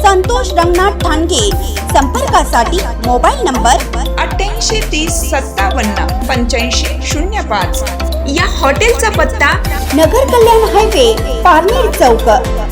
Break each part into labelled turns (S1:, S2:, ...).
S1: संतोष रंगनाथ ठाणगे. संपर्कासाठी mobile number
S2: अठ्ठ्याऐंशी तीस सत्तावन्न पंच्याऐंशी शून्य पाच. या हॉटेलचा पत्ता
S1: नगर कल्याण हायवे पारनेर चौक.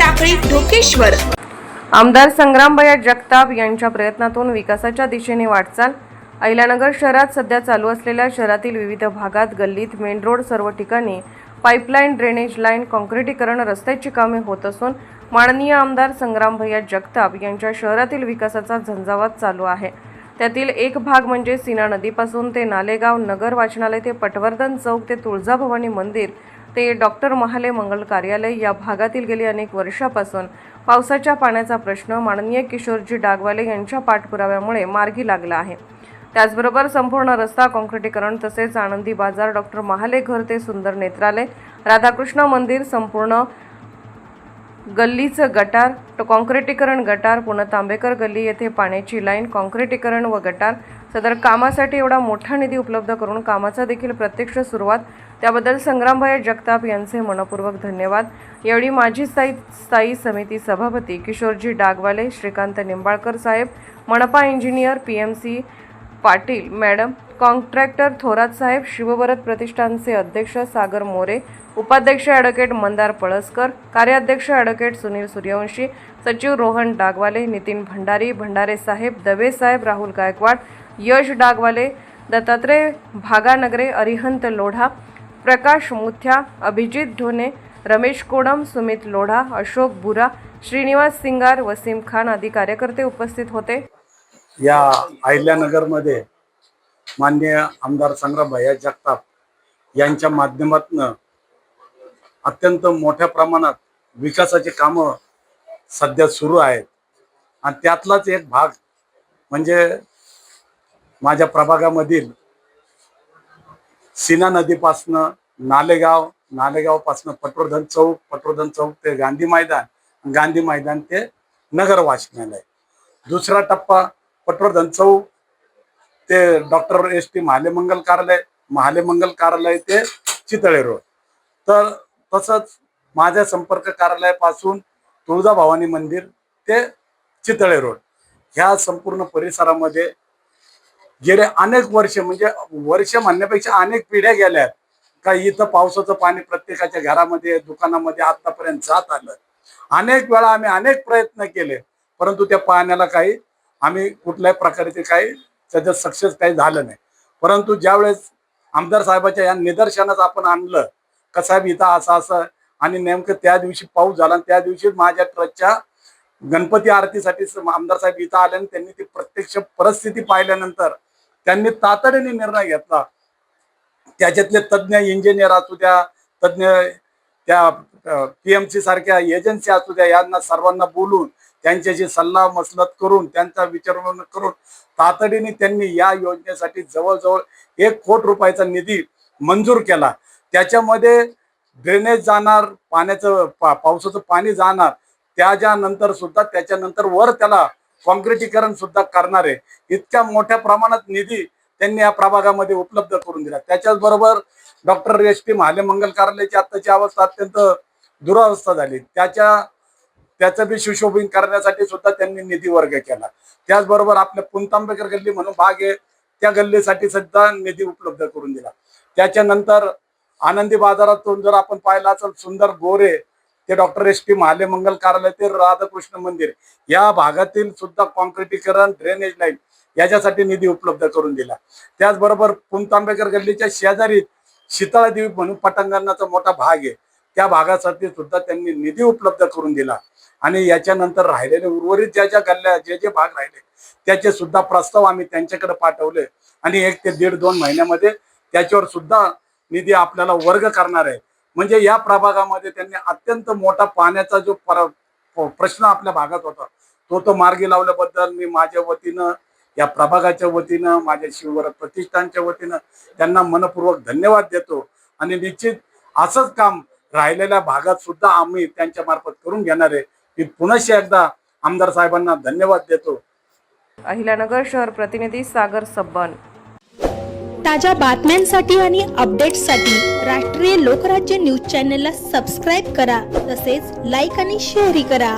S2: टाकळी ढोकेश्वर.
S3: आमदार संग्रामभया जगताप यांच्या प्रयत्नातून विकासाच्या दिशेने वाटचाल. अहिल्यानगर शहरात सध्या चालू असलेल्या शहरातील विविध भागात गल्लीत मेन रोड सर्व ठिकाणी पाईपलाईन ड्रेनेज लाईन काँक्रिटीकरण रस्त्याची कामे होत असून माननीय आमदार संग्राम भैया जगताप यांच्या शहरातील विकासाचा झंझावात चालू आहे. त्यातील एक भाग म्हणजे सीना नदीपासून ते नालेगाव नगर वाचनालय ते पटवर्धन चौक ते तुळजाभवानी मंदिर ते डॉक्टर महाले मंगल कार्यालय या भागातील गेली अनेक वर्षापासून पावसाच्या पाण्याचा प्रश्न माननीय किशोरजी डागवाले यांच्या पाठपुराव्यामुळे मार्गी लागला आहे. त्याचबरोबर संपूर्ण रस्ता काँक्रिटीकरण तसेच आनंदी बाजार डॉक्टर महाले घर ते सुंदर नेत्रालय राधाकृष्ण मंदिर संपूर्ण गल्लीचं गटार तो काँक्रिटीकरण गटार पुन्हा तांबेकर गल्ली येथे पाण्याची लाईन काँक्रिटीकरण व गटार. सदर कामासाठी एवढा मोठा निधी उपलब्ध करून कामाचा देखील प्रत्यक्ष सुरुवात. त्याबद्दल संग्रामभाई जगताप यांचे मनपूर्वक धन्यवाद. यावेळी माजी स्थायी स्थायी समिती सभापती किशोरजी डागवाले श्रीकांत निंबाळकर साहेब मनपा engineer P M C Patil madam contractor Thorat saheb Shivbharat प्रतिष्ठानचे अध्यक्ष सागर मोरे उपाध्यक्ष ॲडव्होकेट मंदार पळसकर कार्याध्यक्ष ॲडव्होकेट सुनील सूर्यवंशी सचिव रोहन डागवाले नितीन भंडारी भंडारे साहेब दवे साहेब राहुल गायकवाड यश डागवाले दत्तात्रय भागानगरे अरिहंत लोढा प्रकाश मुथ्या अभिजित ढोणे रमेश कोडम सुमित लोढा अशोक बुरा श्रीनिवास सिंगार वसीम खान आदी कार्यकर्ते उपस्थित होते.
S4: या अहिल्यानगरमध्ये माननीय आमदार संग्रामभैया जगताप यांच्या माध्यमातनं अत्यंत मोठ्या प्रमाणात विकासाची कामं सध्या सुरू आहेत. आणि त्यातलाच एक भाग म्हणजे माझ्या प्रभागामधील सीना नदीपासनं नालेगाव नालेगावपासनं पटवर्धन चौक पटवर्धन चौक ते गांधी मैदान गांधी मैदान ते नगर वाचनालय दुसरा टप्पा पटवर्धन चौक ते doctor S T Mahale Mangal कार्यालय महाले मंगल कार्यालय ते चितळे रोड. तर तसंच माझ्या संपर्क कार्यालयापासून तुळजाभवानी मंदिर ते चितळे रोड. ह्या संपूर्ण परिसरामध्ये गेले अनेक वर्ष म्हणजे वर्ष म्हणण्यापेक्षा अनेक पिढ्या गेल्या का इथं पावसाचं पाणी प्रत्येकाच्या घरामध्ये दुकानामध्ये आतापर्यंत जात आलं. अनेक वेळा आम्ही अनेक प्रयत्न केले परंतु त्या पाण्याला काही आम्ही कुठल्याही प्रकारे ते काही त्याच्यात सक्सेस काही झालं नाही. परंतु ज्यावेळेस आमदार साहेबाच्या या निदर्शनाच आपण आणलं कसाहेब इथं असं असं आणि नेमकं त्या दिवशी पाऊस झाला आणि त्या दिवशी माझ्या ट्रस्टच्या गणपती आरतीसाठी आमदार साहेब इथं आले आणि त्यांनी ती प्रत्यक्ष परिस्थिती पाहिल्यानंतर त्यांनी तातडीने निर्णय घेतला. त्याच्यातले तज्ज्ञ इंजिनियर असू द्या तज्ज्ञ त्या पीएमसी सारख्या एजन्सी असू द्या यांना सर्वांना बोलून त्यांच्याशी सल्ला मसलत करून त्यांचा विचार करून तातडीने त्यांनी या योजनेसाठी जवळजवळ एक कोट रुपयाचा निधी मंजूर केला. त्याच्यामध्ये ड्रेनेज जाणार पाण्याचं पा पावसाचं पाणी जाणार त्याच्यानंतर सुद्धा त्याच्यानंतर वर त्याला कॉन्क्रिटीकरण सुद्धा करणार आहे. इतक्या मोठ्या प्रमाणात निधी त्यांनी या प्रभागामध्ये उपलब्ध करून दिला. त्याच्याचबरोबर doctor S T Mahale Mangal कार्यालयाची आत्ताची अवस्था अत्यंत दुरावस्था झाली. त्याच्या त्याचं बी सुशोभीन करण्यासाठी सुद्धा त्यांनी निधी वर्ग केला. त्याचबरोबर आपल्या पुंतांबेकर गल्ली म्हणून भाग आहे त्या गल्लीसाठी सुद्धा निधी उपलब्ध करून दिला. त्याच्यानंतर आनंदी बाजारातून जर आपण पाहिलं असेल सुंदर गोरे ते doctor S T Mahale Mangal कार्यालय ते राधाकृष्ण मंदिर या भागातील सुद्धा कॉन्क्रिटीकरण ड्रेनेज लाईन याच्यासाठी निधी उपलब्ध करून दिला. त्याचबरोबर पुंतांबेकर गल्लीच्या शेजारी शीतळादेवी म्हणून पटांगणाचा मोठा भाग आहे. त्या भागासाठी सुद्धा त्यांनी निधी उपलब्ध करून दिला. आणि याच्यानंतर राहिलेले उर्वरित ज्या ज्या गल्ल्या जे जे भाग राहिले त्याचे सुद्धा प्रस्ताव आम्ही त्यांच्याकडे पाठवले. आणि एक ते दीड दोन महिन्यामध्ये त्याच्यावर सुद्धा निधी आपल्याला वर्ग करणार आहे. म्हणजे या प्रभागामध्ये त्यांनी अत्यंत मोठा पाण्याचा जो पर- प्रश्न आपल्या भागात होता तो तो मार्गी लावल्याबद्दल मी माझ्या वतीनं या प्रभागाच्या वतीनं माझ्या शिववर प्रतिष्ठानच्या वतीनं त्यांना मनपूर्वक धन्यवाद देतो. आणि निश्चित असंच काम राहिलेल्या भागात सुद्धा आम्ही त्यांच्या मार्फत करून घेणार आहे. मी पुनश्च एकदा आमदार साहेबांना धन्यवाद देतो.
S3: अहिल्यानगर शहर प्रतिनिधी सागर सब्बन.
S5: ताज्या बातम्यांसाठी आणि अपडेट्ससाठी राष्ट्रीय लोकराज्य न्यूज चॅनलला सबस्क्राईब करा तसेच लाईक आणि शेअरही करा.